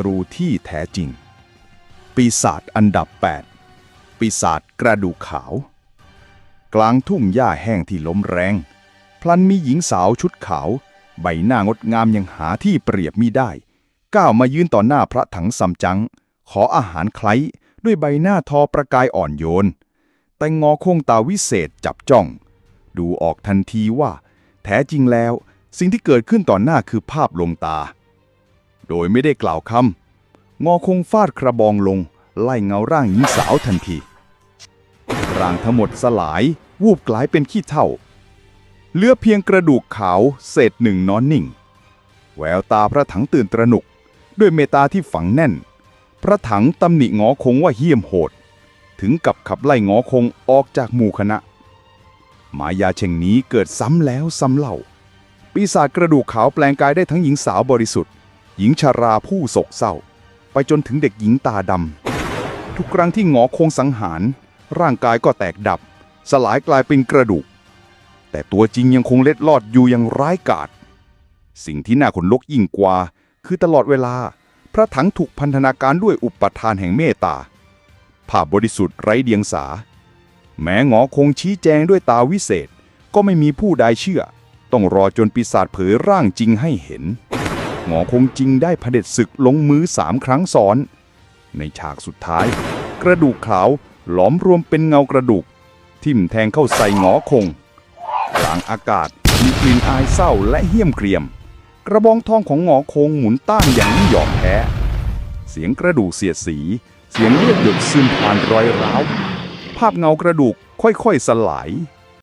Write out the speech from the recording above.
ตรูที่แท้จริง ปีศาจอันดับ 8 ปีศาจกระดูกขาว กลางทุ่งหญ้าแห้งที่ล้มแรง พลันมีหญิงสาวชุดขาว ใบหน้างดงามยังหาที่เปรียบมิได้ ก้าวมายืนต่อหน้าพระถังซัมจัง ขออาหารคล้ด้วยใบหน้าทอประกายอ่อนโยน แต่งอโค้งตาวิเศษจับจ้อง ดูออกทันทีว่า แท้จริงแล้ว สิ่งที่เกิดขึ้นต่อหน้าคือภาพลวงตา โดยไม่ได้กล่าวคำงอคงฟาดกระบองลง ไล่เงาร่างหญิงสาวทันที ร่างทั้งหมดสลาย วูบกลายเป็นขี้เถ้าเหลือเพียงกระดูกขาวเศษหนึ่งนอนนิ่ง แววตาพระถังตื่นตระหนก ด้วยเมตตาที่ฝังแน่น พระถังตำหนิงอคงว่าเหี้ยมโหด ถึงกับขับไล่งอคงออกจากหมู่คณะ มายาเช่งนี้เกิดซ้ำแล้วซ้ำเล่า ปีศาจกระดูกขาวแปลงกายได้ทั้งหญิงสาวบริสุทธิ์ หญิงชาราผู้โศกเศร้า ไปจนถึงเด็กหญิงตาดำ ทุกครั้งที่หงอคงสังหาร ร่างกายก็แตกดับ สลายกลายเป็นกระดูก แต่ตัวจริงยังคงเล็ดลอดอยู่อย่างร้ายกาจสิ่งที่น่าขนลุกยิ่งกว่า คือตลอดเวลา พระถังถูกพันธนาการด้วยอุปทานแห่งเมตตาภาพบริสุทธิ์ไร้เดียงสา แม้หงอคงชี้แจงด้วยตาวิเศษ ก็ไม่มีผู้ใดเชื่อ ต้องรอจนปีศาจเผยร่างจริงให้เห็น งอคงจริงได้เผด็จศึกลงมือสามครั้งซ้อน ในฉากสุดท้าย กระดูกขาวหลอมรวมเป็นเงากระดูก ทิ่มแทงเข้าใส่หงอคง กลางอากาศมีกลิ่นอายเศร้าและเหี้ยมเกรียม กระบองทองของหงอคงหมุนต้านอย่างไม่ยอมแพ้ เสียงกระดูกเสียดสี เสียงเลือดหยดซึมผ่านรอยร้าว ภาพเงากระดูกค่อยๆสลาย